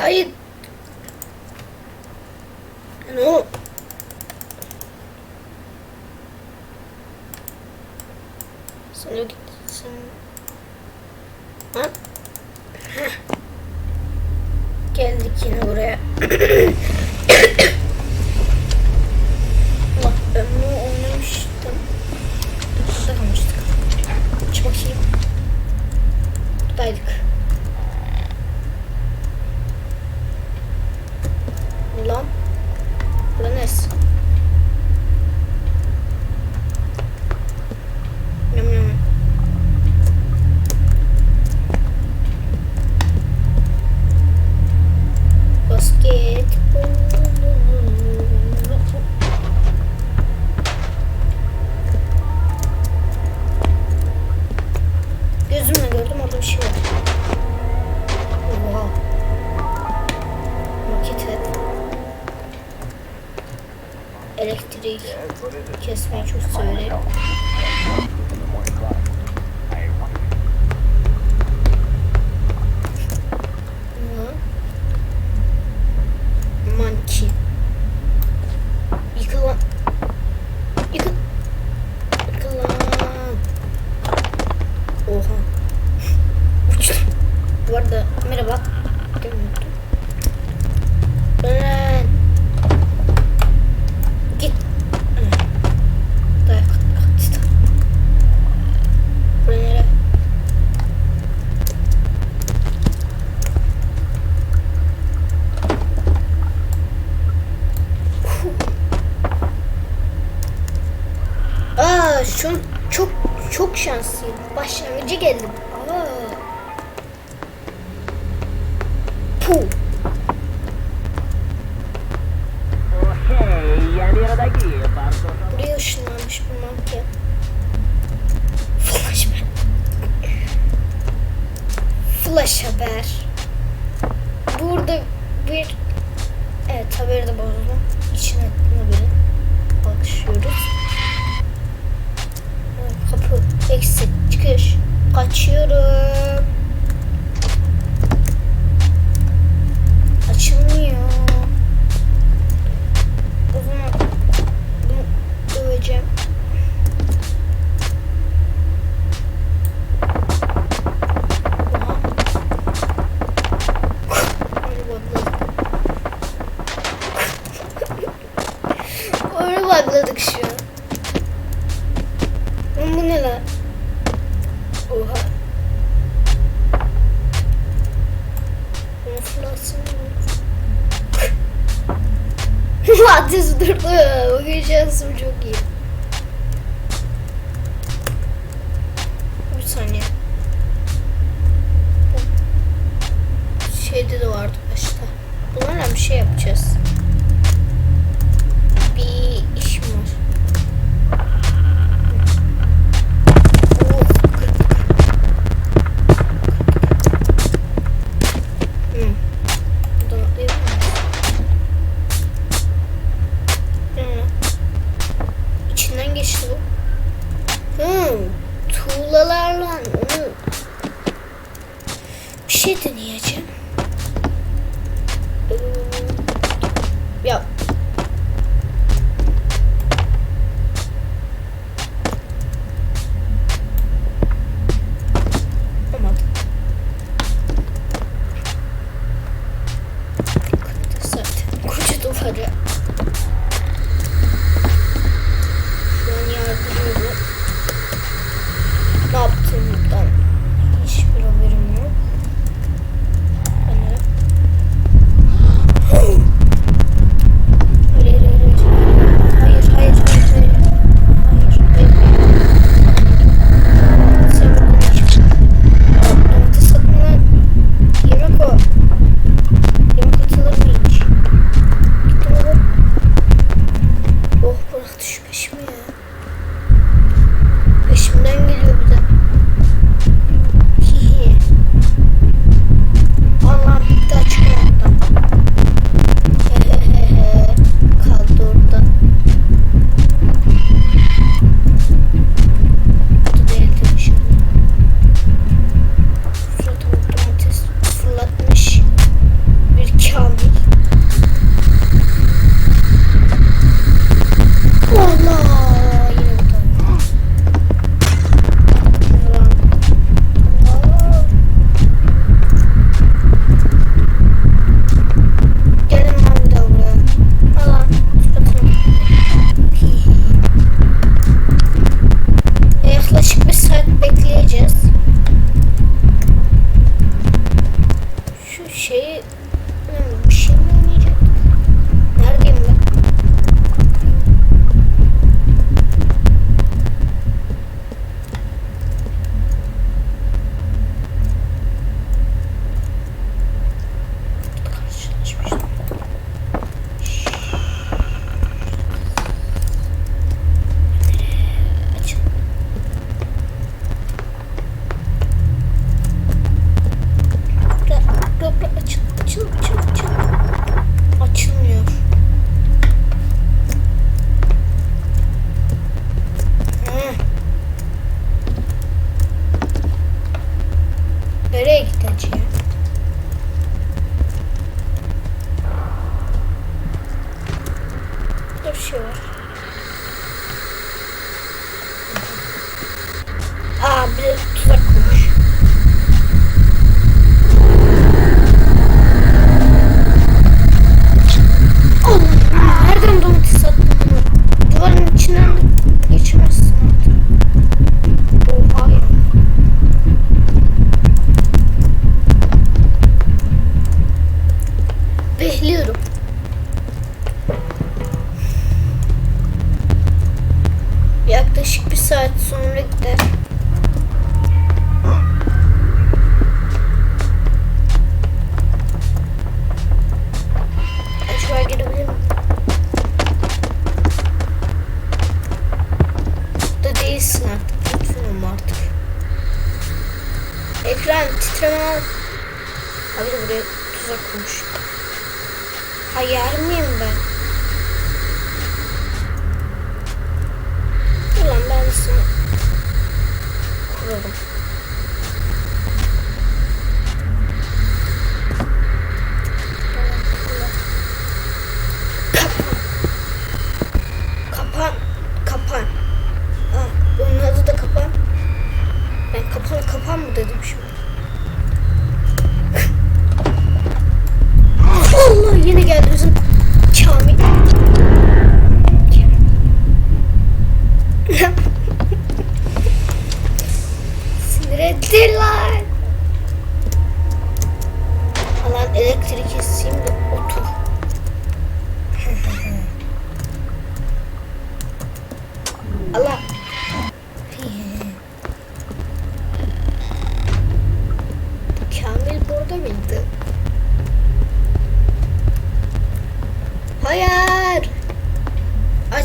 あの。elektrik kesmeyi çok severim. Flash haber. Burada bir evet haberi de bozdum. İçine haberin bakışıyoruz. Kapı eksi çıkış. Kaçıyorum. Açılmıyor. O zaman bunu döveceğim. Gel titreme al. Abi de buraya tuzak kurmuş. Hayal miyim ben? Ulan ben sana kurarım.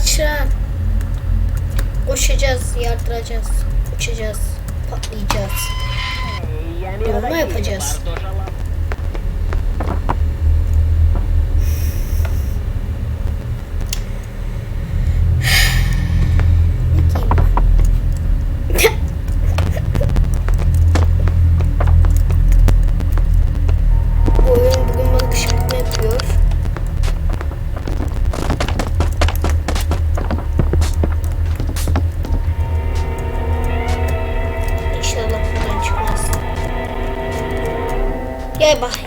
Kaçın. Uçacağız, yardıracağız. Uçacağız, patlayacağız. Ee, Dolma yapacağız. bye.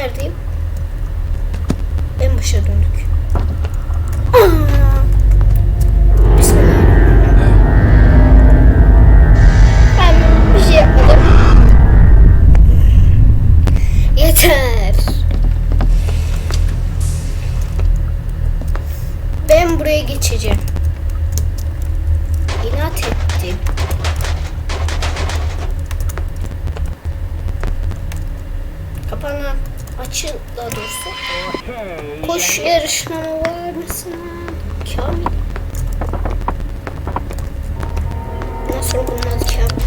neredeyim? En başa döndük. Okay. Koş yarışma var mısın? Kamil. Bunun adı Kamil.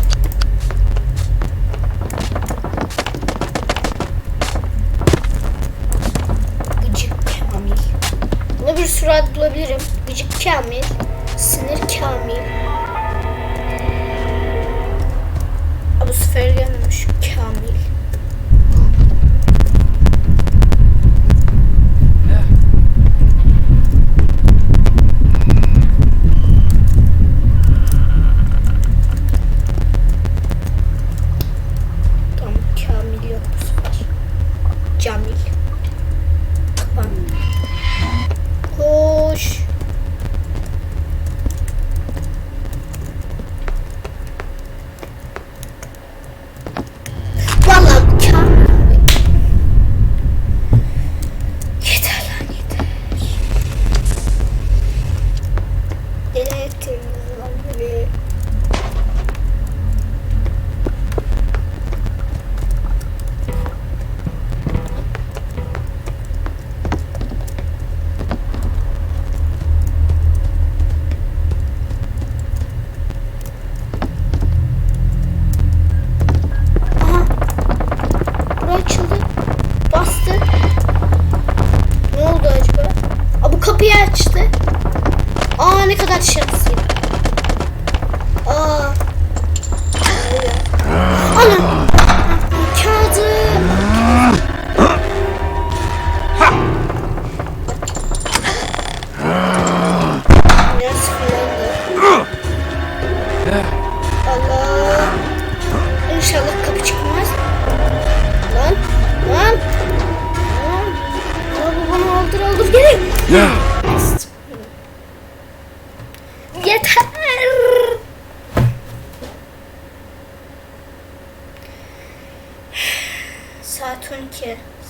Gıcık Kamil. Buna bir sürü ad bulabilirim. Gıcık Kamil.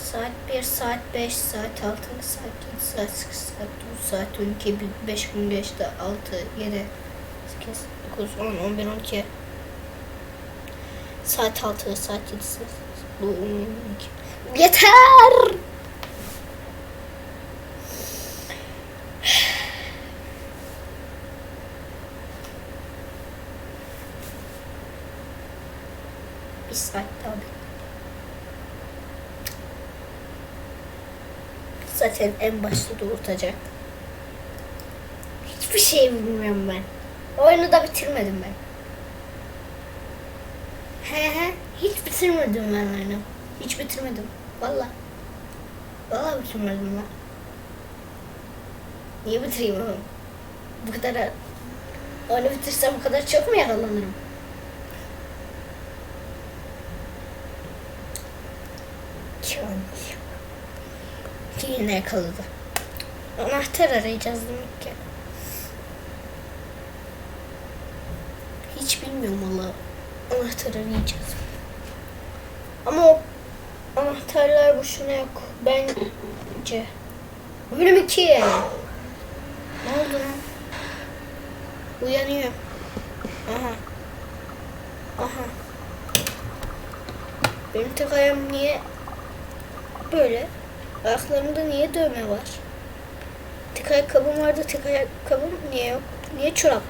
Saat 1, saat 5, saat 6, saat 7, saat 8, saat 9, saat 12, 5, 5, 6, 7, 8, 9, 10, 11, 12. Saat 6, saat 7, saat 12. Yeter! Bir saat daha bekle. Zaten en başta doğurtacak. Hiçbir şey bilmiyorum ben. Oyunu da bitirmedim ben. He he. Hiç bitirmedim ben oyunu. Hiç bitirmedim. Valla. Valla bitirmedim ben. Niye bitireyim oğlum? Bu kadar... Oyunu bitirsem bu kadar çok mu yakalanırım? Kamil. Yine yakaladı. Anahtar arayacağız demek ki. Hiç bilmiyorum valla. Anahtar arayacağız. Ama o anahtarlar boşuna yok. Bence. Bölüm 2. Ne oldu lan? Uyanıyor. Aha. Aha. Benim tek ayağım niye böyle? Ayaklarımda niye dövme var? Tek ayakkabım vardı, tek ayakkabım niye yok? Niye çorap?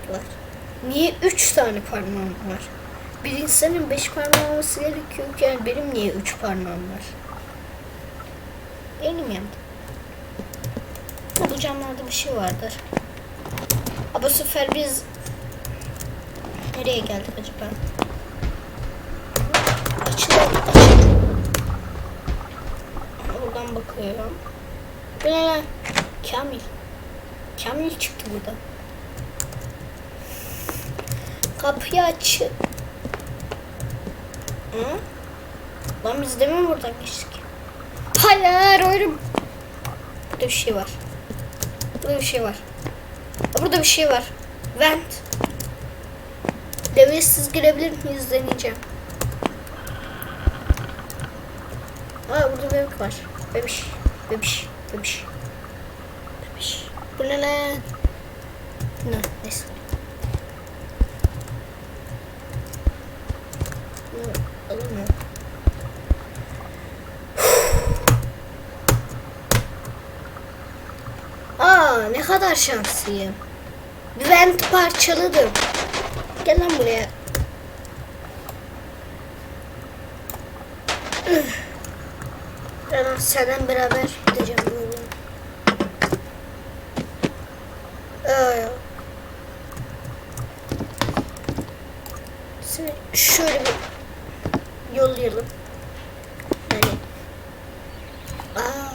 Niye üç tane parmağım var? Bir insanın beş parmağı olması gerekiyorken benim niye üç parmağım var? Elim yandı. Bu camlarda bir şey vardır. Ha, bu sefer biz nereye geldik acaba? Açılın, Buradan bakıyorum. Bu ne? Kamil. Kamil çıktı burada. Kapıyı aç. Hı? Lan biz de mi buradan geçtik? Hayır oyun. Burada bir şey var. Burada bir şey var. Burada bir şey var. Vent. Devresiz girebilir miyiz deneyeceğim. Aa burada bebek var. Bebiş. Bebiş. Bebiş. Bebiş. Bu ne lan? Ne? Neyse. Ne kadar şanslıyım. Vent parçaladım. Gel lan buraya. Ben senden beraber gideceğim yolu. Aa. Seni şöyle bir yollayalım. Yani. Aa.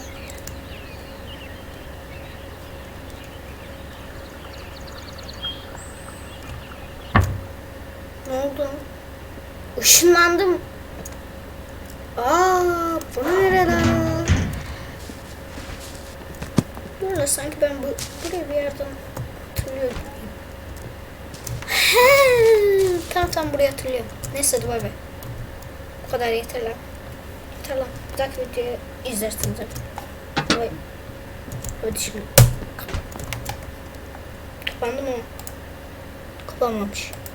Ne oldu? Işınlandım. Aa, bu nereden? Sanki ben bu buraya bir yerden hatırlıyorum. He, tamam tamam buraya hatırlıyorum. Neyse hadi bay bay. Bu kadar yeter lan. Yeter lan. Bir dahaki videoyu izlersiniz hadi. Bay. Hadi şimdi. Kapandı mı? Kapanmamış.